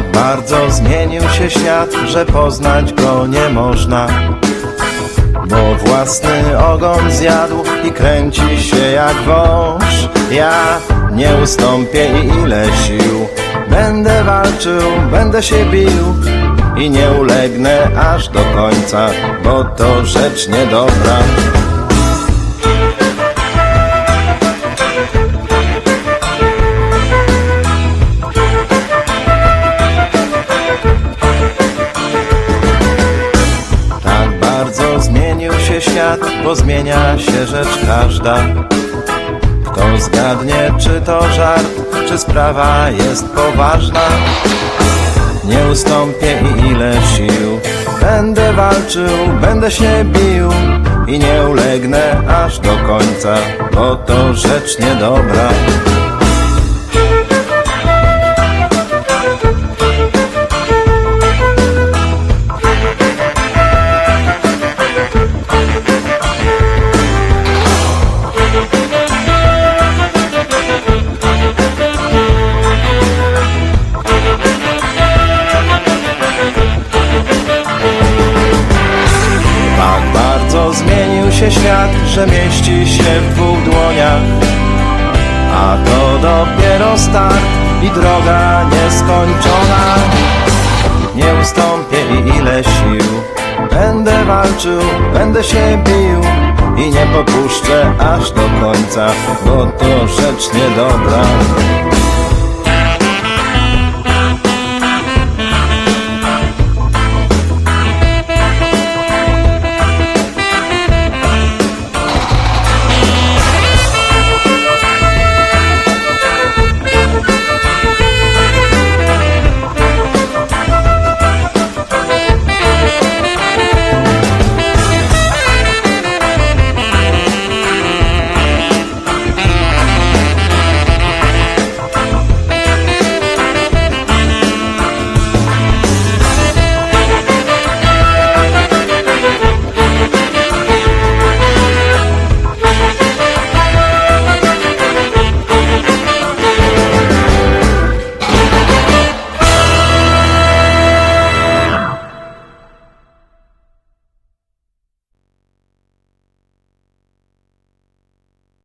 bardzo zmienił się świat, że poznać go nie można. Bo własny ogon zjadł i kręci się jak wąż. Ja nie ustąpię i ile sił Będę walczył, będę się bił I nie ulegnę aż do końca, bo to rzecz niedobra świat, bo zmienia się rzecz każda. Kto zgadnie, czy to żart, czy sprawa jest poważna? Nie ustąpię i ile sił Będę walczył, będę się bił I nie ulegnę aż do końca Bo to rzecz niedobra się świat, że mieści się w dwóch dłoniach. A to dopiero start i droga nieskończona. Nie ustąpię i ile sił Będę walczył, będę się bił I nie popuszczę aż do końca Bo to rzecz niedobra